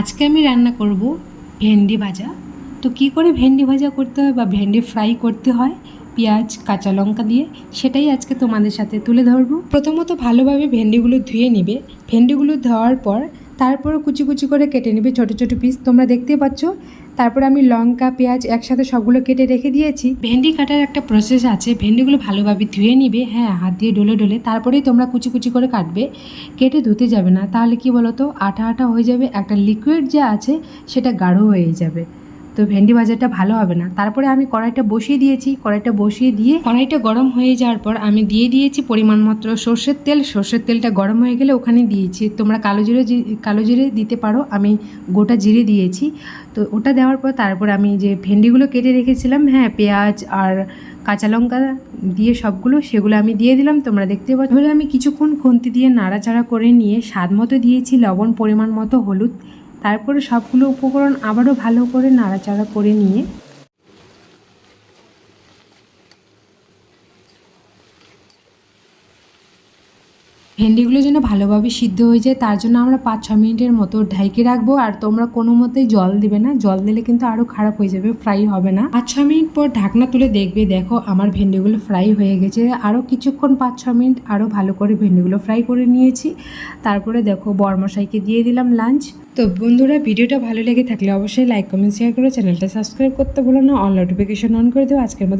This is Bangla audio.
আজকে আমি রান্না করব ভেন্ডি ভাজা। তো কি করে ভেন্ডি ভাজা করতে হয় বা ভেন্ডি ফ্রাই করতে হয় পেঁয়াজ, কাঁচা লঙ্কা দিয়ে, সেটাই আজকে তোমাদের সাথে তুলে ধরবো। প্রথমত ভালোভাবে ভেন্ডিগুলো ধুয়ে নিবে। ভেন্ডিগুলো ধোয়ার পর তারপর কুচি কুচি করে কেটে নেবে ছোটো ছোটো পিস তোমরা দেখতে পাচ্ছ তারপর আমি লঙ্কা, পেঁয়াজ একসাথে সবগুলো কেটে রেখে দিয়েছি। ভেন্ডি কাটার একটা প্রসেস আছে। ভেন্ডিগুলো ভালোভাবে ধুয়ে নিবে। হ্যাঁ হাত দিয়ে ডলে ডলে। তারপরেই তোমরা কুচি কুচি করে কাটবে। কেটে ধুতে যাবে না। তাহলে কি বলো তো আটা আঠা হয়ে যাবে। একটা লিকুইড যা আছে, সেটা গাঢ় হয়ে যাবে। তো ভেন্ডি ভাজাটা ভালো হবে না। তারপরে আমি কড়াইটা বসিয়ে দিয়েছি। কড়াইটা বসিয়ে দিয়ে কড়াইটা গরম হয়ে যাওয়ার পর আমি দিয়ে দিয়েছি পরিমাণ মতো সর্ষের তেল। সর্ষের তেলটা গরম হয়ে গেলে ওখানে দিয়েছি। তোমরা কালো জিরে কালো জিরে দিতে পারো। আমি গোটা জিরে দিয়েছি। তো ওটা দেওয়ার পর তারপর আমি যে ভেন্ডিগুলো কেটে রেখেছিলাম হ্যাঁ পেঁয়াজ আর কাঁচা লঙ্কা দিয়ে সবগুলো, সেগুলো আমি দিয়ে দিলাম। তোমরা দেখতে পাচ্ছ। আমি কিছুক্ষণ খুন্তি দিয়ে নাড়াচাড়া করে নিয়ে স্বাদ মতো দিয়েছি। লবণ পরিমাণ মতো হলুদ তারপরে সবগুলো উপকরণ আবারও ভালো করে নাড়াচাড়া করে নিয়ে ভেন্ডিগুলো যেন ভালোভাবে সিদ্ধ হয়ে যায়, তার জন্য আমরা পাঁচ ছ মিনিটের মতো ঢাইকে রাখব। আর তোমরা কোনো মতেই জল দিবে না, জল দিলে কিন্তু আরও খারাপ হয়ে যাবে ফ্রাই হবে না। পাঁচ ছ মিনিট পর ঢাকনা তুলে দেখবে, দেখো আমার ভেন্ডিগুলো ফ্রাই হয়ে গেছে। আরও কিছুক্ষণ পাঁচ ছ মিনিট আরও ভালো করে ভেন্ডিগুলো ফ্রাই করে নিয়েছি। তারপরে দেখো বরমশাইকে দিয়ে দিলাম লাঞ্চ তো বন্ধুরা, ভিডিওটা ভালো লেগে থাকলে অবশ্যই লাইক কমেন্ট শেয়ার করে চ্যানেলটা সাবস্ক্রাইব করতে ভুলো না। অল নোটিফিকেশন অন করে দেবো আজকের মতো